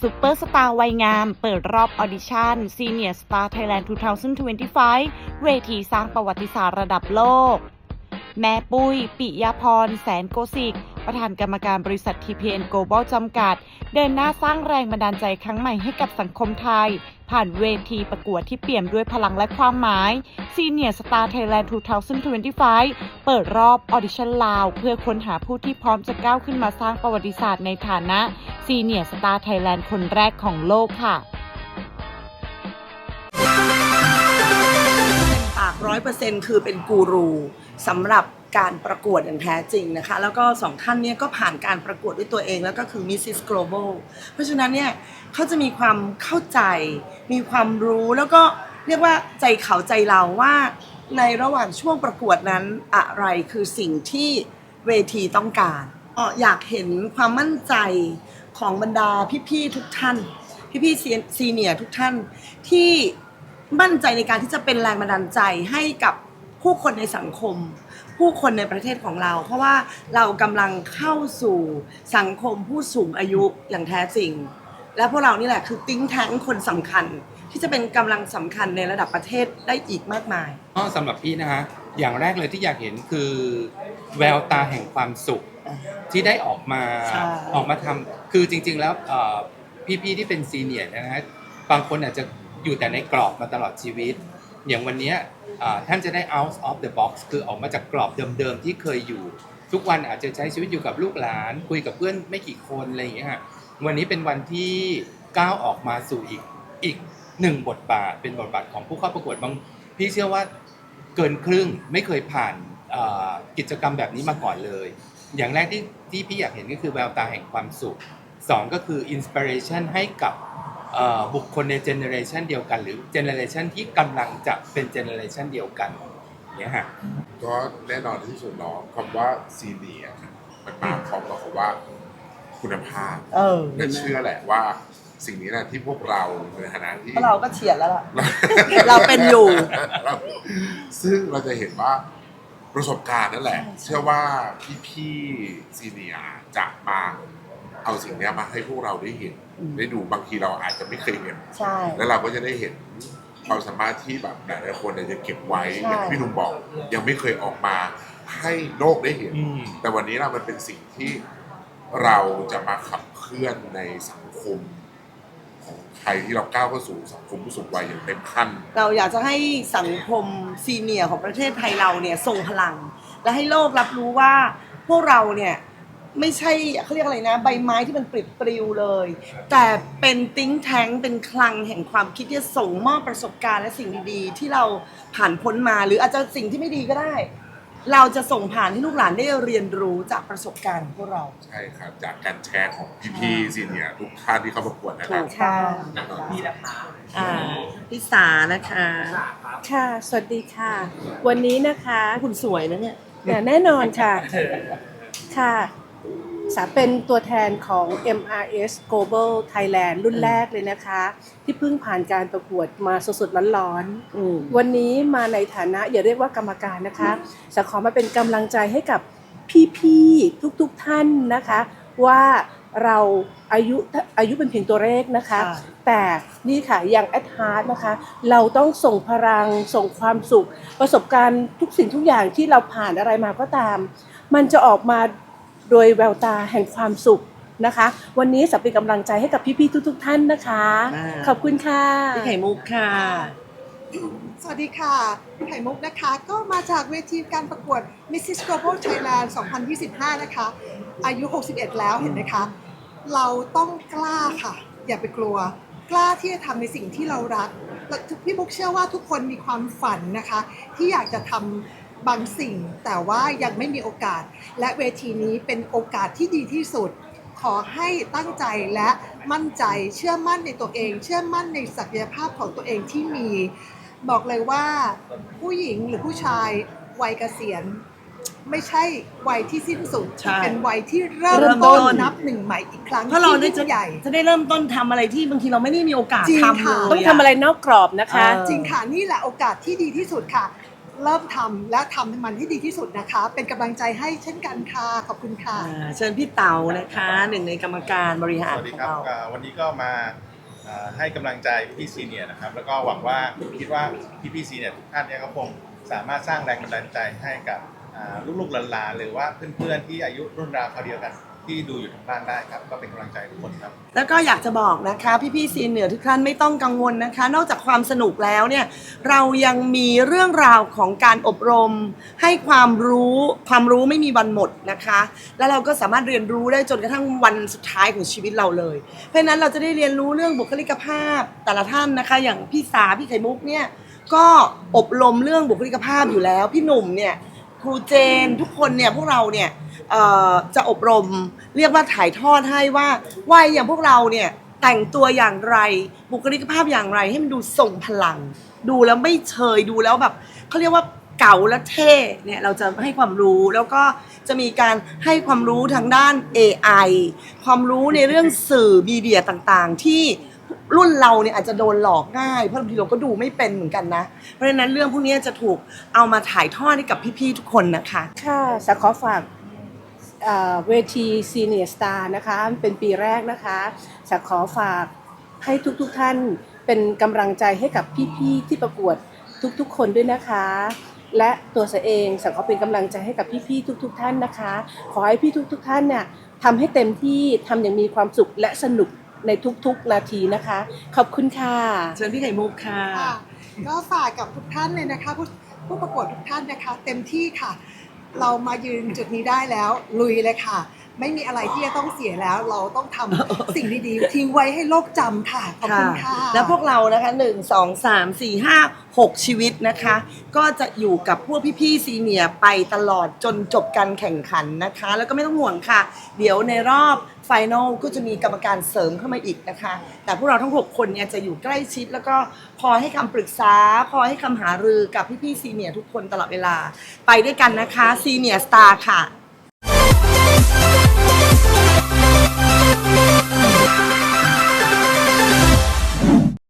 ซูเปอร์สตาร์วัยงาม เปิดรอบออดิชั่น Senior Star Thailand 2025 เวทีสร้างประวัติศาสตร์ระดับโลก แม่ปุ้ย ปิยาพร แสนโกสิก ประธานกรรมการบริษัท TPN Global จำกัด เดินหน้าสร้างแรงบันดาลใจครั้งใหม่ให้กับสังคมไทย ผ่านเวทีประกวดที่เปี่ยมด้วยพลังและความหมาย Senior Star Thailand 2025 เปิดรอบออดิชั่นลาว เพื่อค้นหาผู้ที่พร้อมจะก้าวขึ้นมาสร้างประวัติศาสตร์ในฐานะ Senior Star Thailand คนแรกของโลกค่ะปากร้อยเปอร์เซ็นต์คือเป็นกูรูสำหรับการประกวดอย่างแท้จริงนะคะ แล้วก็สองท่านเนี่ยก็ผ่านการประกวดด้วยตัวเอง แล้วก็คือ Mrs. Global เพราะฉะนั้นเนี่ยเขาจะมีความเข้าใจ มีความรู้แล้วก็เรียกว่าใจเขาใจเราว่าในระหว่างช่วงประกวดนั้นอะไรคือสิ่งที่เวทีต้องการออยากเห็นความมั่นใจ ของบรรดาพี่ๆทุกท่าน พี่ๆซีเนียร์ทุกท่านที่มั่นใจในการที่จะเป็นแรงบันดาลใจให้กับผู้คนในสังคม ผู้คนในประเทศของเรา เพราะว่าเรากำลังเข้าสู่สังคมผู้สูงอายุอย่างแท้จริง และพวกเรานี่แหละคือติ้งแท้งคนสำคัญ ที่จะเป็นกำลังสำคัญในระดับประเทศได้อีกมากมาย ก็สำหรับพี่นะฮะอย่างแรกเลยที่อยากเห็นคือ แววตาแห่งความสุขที่ได้ออกมาใช่ ออกมาทำคือจริง ๆ แล้วเอ่อพี่ๆที่เป็นซีเนียร์นะฮะบางคนอาจจะอยู่แต่ในกรอบมาตลอดชีวิต อย่างวันเนี้ยอ่าท่านจะได้ out of the box คือออกมาจากกรอบเดิมๆที่เคยอยู่ ทุกวันอาจจะใช้ชีวิตอยู่กับลูกหลาน คุยกับเพื่อนไม่กี่คนอะไรอย่างเงี้ยฮะวันนี้เป็นวันที่ก้าวออกมาสู่อีกอีก หนึ่งบทบาทเป็นบทบาทของผู้เข้าประกวดบางพี่เชื่อว่าเกินครึ่งไม่เคยผ่านเอ่อกิจกรรมแบบนี้มาก่อนเลย อย่างแรกที่ที่พี่อยากเห็นก็คือแววตาแห่งความสุขสองก็คืออินสปิเรชันให้กับเอ่อบุคคลในเจเนอเรชันเดียวกัน หรือเจเนอเรชันที่กำลังจะเป็นเจเนอเรชันเดียวกันเนี่ยฮะก็แน่นอนที่สุดเนาะคำว่าซีเนียร์มันมาพร้อมกับคำว่าคุณภาพเออและเชื่อแหละว่า สิ่งนี้นะที่พวกเราในฐานะที่ เพราะเราก็เฉียดแล้วล่ะ เราเป็นอยู่ ซึ่งเราจะเห็นว่าประสบการณ์นั่นแหละใช่ใช่เชื่อว่าพี่ๆซีเนียร์จะมาเอาสิ่งเนี้ยมาให้พวกเราได้เห็นได้ดูบางทีเราอาจจะไม่เคยเห็น ใช่ แล้วเราก็จะได้เห็นความสามารถที่แบบหลายๆคนเนี่ยจะเก็บไว้ใช่ อย่างที่พี่หนุ่มบอก ยังไม่เคยออกมาให้โลกได้เห็น อืม แต่วันนี้เรามันเป็นสิ่งที่เราจะมาขับเคลื่อนในสังคม ของไทยที่เราก้าวเข้าสู่สังคมผู้สูงวัยอย่างเต็มขั้น เราอยากจะให้สังคมซีเนียร์ของประเทศไทยเราเนี่ยทรงพลัง และให้โลกรับรู้ว่าพวกเราเนี่ยไม่ใช่เขาเรียกอะไรนะ ใบไม้ที่มันปลิดปลิวเลย แต่เป็นติ้งแท้งเป็นคลังแห่งความคิดที่จะส่งมอบประสบการณ์และสิ่งดีๆ ที่เราผ่านพ้นมาหรืออาจจะสิ่งที่ไม่ดีก็ได้ เราจะส่งผ่านให้ลูกหลานได้เรียนรู้จากประสบการณ์ของพวกเรา ใช่ครับ จากการแชร์ของพี่ๆซีเนียร์ทุกท่านที่เข้าประกวดนะคถูรับกต้องอ่าพิสานะคะค่ะ สวัสดีค่ะ วันนี้นะคะ คุณสวยนะเนี่ยเนี่ยแน่นอนค่ะ ค่ะ สาเป็นตัวแทนของ MRS Global Thailand รุ่นแรกเลยนะคะ ที่เพิ่งผ่านการประกวดมาสดๆร้อนอืมๆวันนี้มาในฐานะอย่าเรียกว่ากรรมการนะคะจะขอมาเป็นกำลังใจให้กับพี่ๆทุกๆท่านนะคะ ว่าเราอายุอายุเป็นเพียงตัวเลขนะคะค่ะแต่นี่ค่ะอย่างแอดฮาร์ดนะคะ เราต้องส่งพลังส่งความสุข ประสบการณ์ทุกสิ่งทุกอย่างที่เราผ่านอะไรมาก็ตาม มันจะออกมา โดยแววตาแห่งความสุขนะคะ วันนี้สับเป็นกำลังใจให้กับพี่ๆทุก ๆ ท่านนะคะ อ่า ขอบคุณค่ะ พี่ไข่มุกค่ะ สวัสดีค่ะไข่มุกนะคะ ก็มาจากเวทีการประกวด Mrs. Global Thailand 2025 นะคะ อายุ 61 แล้วเห็นไหมคะ เราต้องกล้าค่ะ อย่าไปกลัว กล้าที่จะทำในสิ่งที่เรารักและพี่มุกเชื่อว่าทุกคนมีความฝันนะคะ ที่อยากจะทำ บางสิ่งแต่ว่ายังไม่มีโอกาส และเวทีนี้เป็นโอกาสที่ดีที่สุด ขอให้ตั้งใจและมั่นใจเชื่อมั่นในตัวเอง เชื่อมั่นในศักยภาพของตัวเองที่มี บอกเลยว่าผู้หญิงหรือผู้ชายวัยเกษียณ ไม่ใช่วัยที่สิ้นสุด ใช่เป็นวัยที่เริ่มเริ่มต้ต้น นนับหนึ่งใหม่อีกครั้งเพราะเราได้ที่จะยิ่งใหญ่ จะได้เริ่มต้นทำอะไรที่บางทีเราไม่ได้มีโอกาสจริงทำเลค่ะ ยต้องทำอะไรนอกกรอบนะคะ เออ จริงค่ะนี่แหละโอกาสที่ดีที่สุดค่ะ เริ่มทำและทำให้มันให้ดีที่สุดนะคะ เป็นกำลังใจให้เช่นกันค่ะ ขอบคุณค่ะ อ่าเชิญพี่เต๋านะคะหนึ่งในกรรมการบริหารสวัสดีของครับเรา อ่าวันนี้ก็มาอ่าให้กำลังใจพี่ซีเนียร์นะครับ แล้วก็หวังว่าคิดว่าพี่พี่ซีเนียร์ทุกท่านเนี่ยก็คงสามารถสร้างแรงบันดาลใจให้กับอ่าลูกๆหลานๆหรือว่าเพื่อนๆที่อายุรุ่นราวเขาวเดียวกัน ที่ดูอยู่ทางบ้านได้ครับ ก็เป็นกำลังใจทุกคนครับ แล้วก็อยากจะบอกนะคะพี่ๆซีเหนียร์ทุกท่านไม่ต้องกังวลนะคะ นอกจากความสนุกแล้วเนี่ยเรายังมีเรื่องราวของการอบรม ให้ความรู้ความรู้ไม่มีวันหมดนะคะ แล้วเราก็สามารถเรียนรู้ได้จนกระทั่งวันสุดท้ายของชีวิตเราเลย เพราะฉะนั้นเราจะได้เรียนรู้เรื่องบุคลิกภาพแต่ละท่านนะคะ อย่างพี่สาพี่ไข่มุกเนี่ยก็อบรมเรื่องบุคลิกภาพอยู่แล้ว พี่หนุ่มเนี่ย ครูเจนทุกคนเนี่ยพวกเราเนี่ยเอ่อจะอบรมเรียกว่าถ่ายทอดให้ว่าวัยอย่างพวกเราเนี่ยแต่งตัวอย่างไรบุคลิกภาพอย่างไรให้มันดูทรงพลัง ดูแล้วไม่เชยดูแล้วแบบเขาเรียกว่าเก๋าและเท่เนี่ยเราจะให้ความรู้แล้วก็จะมีการให้ความรู้ทางด้าน AI ความรู้ในเรื่องสื่อมีเดียต่างๆ ที่ รุ่นเราเนี่ยอาจจะโดนหลอกง่ายเพราะบางทีเราก็ดูไม่เป็นเหมือนกันนะ เพราะฉะนั้นเรื่องพวกนี้จะถูกเอามาถ่ายทอดให้กับพี่ๆทุกคนนะคะค่ะสขอฝากเวทีซีเนียร์สตาร์นะคะเป็นปีแรกนะคะสขอฝากให้ทุกๆทท่านเป็นกำลังใจให้กับพี่ๆที่ประกวดทุกๆ คนด้วยนะคะ และตัวเสเองสังขอเป็นกำลังใจให้กับพี่ๆทุก ๆ ท่านนะคะ ขอให้พี่ทุก ๆ ท่านเนี่ยทำให้เต็มที่ทำอย่างมีความสุขและสนุก ในทุกๆนาทีนะคะ ขอบคุณค่ะ เชิญพี่ไข่มุกค่ะ ค่ะก็ฝากกับทุกท่านเลยนะคะผู้ผู้ประกวดทุกท่านนะคะ เต็มที่ค่ะ เรามายืนจุดนี้ได้แล้วลุยเลยค่ะ ไม่มีอะไรที่จะต้องเสียแล้วเราต้องทำสิ่งดีๆ ทิ้งไว้ให้โลกจำค่ะ ขอบคุณค่ะ แล้วพวกเรานะคะหนึ่งสองสามสี่ห้าหกชีวิตนะคะ ก็จะอยู่กับพวกพี่ๆซีเนียร์ไปตลอดจนจบการแข่งขันนะคะ แล้วก็ไม่ต้องห่วงค่ะ เดี๋ยวในรอบไฟนอลก็จะมีกรรมการเสริมเข้ามาอีกนะคะ แต่พวกเราทั้ง 6 คนเนี่ยจะอยู่ใกล้ชิด แล้วก็คอยให้คำปรึกษา คอยให้คำหารือกับพี่ๆซีเนียร์ทุกคนตลอดเวลา ไปด้วยกันนะคะซีเนียร์สตาร์ค่ะ